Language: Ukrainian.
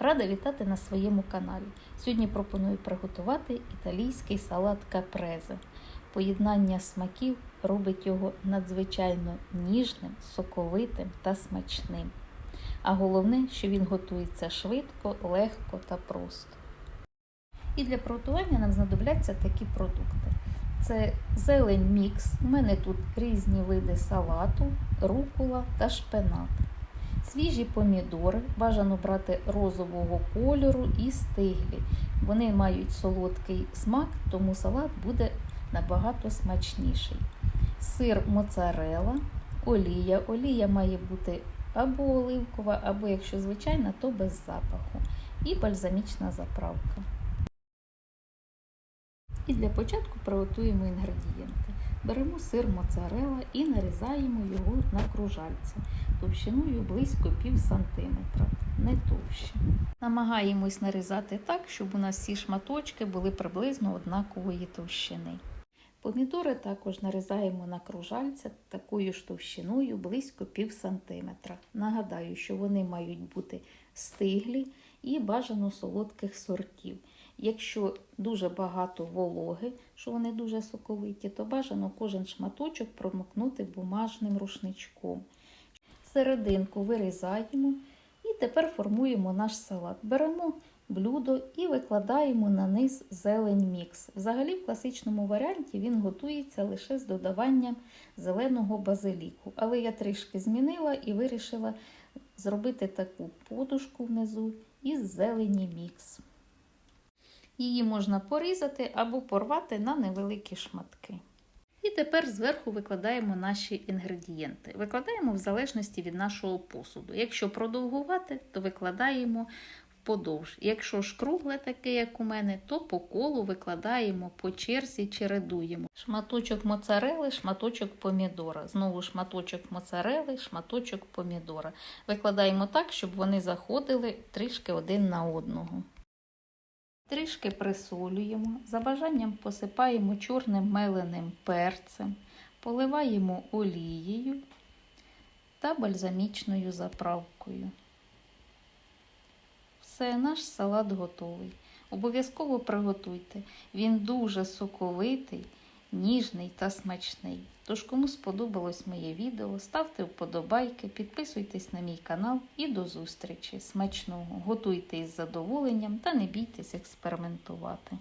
Рада вітати на своєму каналі. Сьогодні пропоную приготувати італійський салат капрезе. Поєднання смаків робить його надзвичайно ніжним, соковитим та смачним. А головне, що він готується швидко, легко та просто. І для приготування нам знадобляться такі продукти. Це зелень мікс. У мене тут різні види салату, рукула та шпинат. Свіжі помідори бажано брати розового кольору і стиглі. Вони мають солодкий смак, тому салат буде набагато смачніший. Сир моцарела, олія. Олія має бути або оливкова, або якщо звичайна, то без запаху. І бальзамічна заправка. І для початку приготуємо інгредієнти. Беремо сир моцарела і нарізаємо його на кружальця товщиною близько пів сантиметра, не товще. Намагаємось нарізати так, щоб у нас всі шматочки були приблизно однакової товщини. Помідори також нарізаємо на кружальця такою ж товщиною близько пів сантиметра. Нагадаю, що вони мають бути стиглі і бажано солодких сортів. Якщо дуже багато вологи, що вони дуже соковиті, то бажано кожен шматочок промокнути бумажним рушничком. Серединку вирізаємо і тепер формуємо наш салат. Беремо блюдо і викладаємо на низ зелень мікс. Взагалі, в класичному варіанті він готується лише з додаванням зеленого базиліку. Але я трішки змінила і вирішила зробити таку подушку внизу із зелені мікс. Її можна порізати або порвати на невеликі шматки. І тепер зверху викладаємо наші інгредієнти. Викладаємо в залежності від нашого посуду. Якщо продовгувати, то викладаємо вподовж. Якщо ж кругле таке, як у мене, то по колу викладаємо по черзі, чередуємо. Шматочок моцарели, шматочок помідора. Знову шматочок моцарели, шматочок помідора. Викладаємо так, щоб вони заходили трішки один на одного. Трішки присолюємо, за бажанням посипаємо чорним меленим перцем, поливаємо олією та бальзамічною заправкою. Все, наш салат готовий. Обов'язково приготуйте. Він дуже соковитий, ніжний та смачний. Тож, кому сподобалось моє відео, ставте вподобайки, підписуйтесь на мій канал і до зустрічі. Смачного! Готуйте із задоволенням та не бійтесь експериментувати.